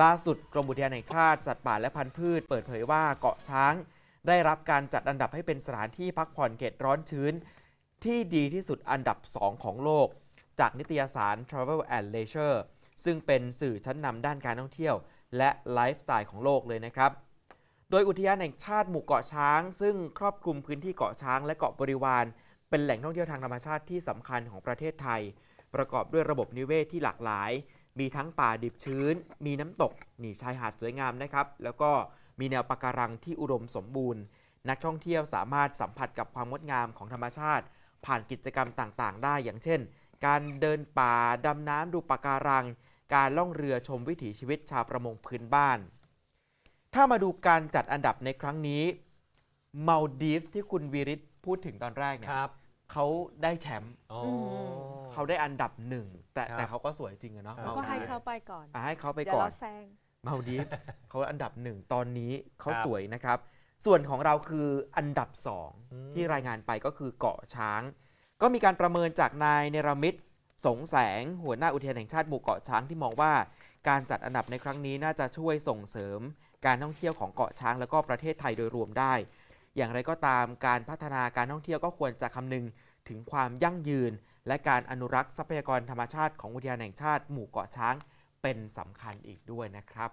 ล่าสุดกรมอุทยานแห่งชาติสัตว์ป่าและพันธุ์พืชเปิดเผยว่าเกาะช้าง ได้รับการจัดอันดับให้เป็นสถานที่พักผ่อนเขตร้อนชื้น ที่ดีที่สุดอันดับ 2 ของโลก จากนิตยสาร Travel and Leisure ซึ่งเป็นสื่อชั้นนำด้านการท่องเที่ยว และไลฟ์สไตล์ของโลกเลยนะครับ โดยอุทยานแห่งชาติหมู่เกาะช้าง ซึ่งครอบคลุมพื้นที่เกาะช้างและเกาะบริวาร เป็นแหล่งท่องเที่ยวทางธรรมชาติที่สำคัญของประเทศไทย ประกอบด้วยระบบนิเวศที่หลากหลาย มีทั้งป่าดิบชื้น มีน้ำตกนี่ชายหาดสวยงามนะครับ แล้วก็มีแนวปะการังที่อุดมสมบูรณ์ นักท่องเที่ยวสามารถสัมผัสกับความงดงามของธรรมชาติ ผ่านกิจกรรมต่างๆ ได้ อย่างเช่น การเดินป่าดำน้ำดูปะการัง การล่องเรือชมวิถีชีวิตชาวประมงพื้นบ้าน ถ้ามาดูการจัดอันดับในครั้งนี้มาลดีฟที่คุณวีริศพูดถึงตอนแรกเนี่ยครับเขาได้แชมป์อ๋อ เขาได้อันดับหนึ่งแต่ครับแต่เขาก็สวยจริงอะเนาะครับก็ให้เขาไปก่อนอะให้เขาไปเดี๋ยวก่อน เราแซง มาลดีฟ เขาอันดับหนึ่งตอนนี้เขาครับสวยนะครับ ส่วนของเราคืออันดับสองอืม ที่รายงานไปก็คือเกาะช้าง ก็มีการประเมินจากนายเนรมิตสงแสง หัวหน้าอุทยานแห่งชาติหมู่เกาะช้างที่มองว่า การจัดอันดับในครั้งนี้น่าจะช่วยส่งเสริม การท่องเที่ยวของเกาะช้างแล้วก็ประเทศไทยโดยรวมได้ อย่างไรก็ตามการพัฒนาการท่องเที่ยวก็ควรจะคำนึงถึงความยั่งยืน และการอนุรักษ์ทรัพยากรธรรมชาติของอุทยานแห่งชาติ หมู่เกาะช้างเป็นสำคัญอีกด้วยนะครับ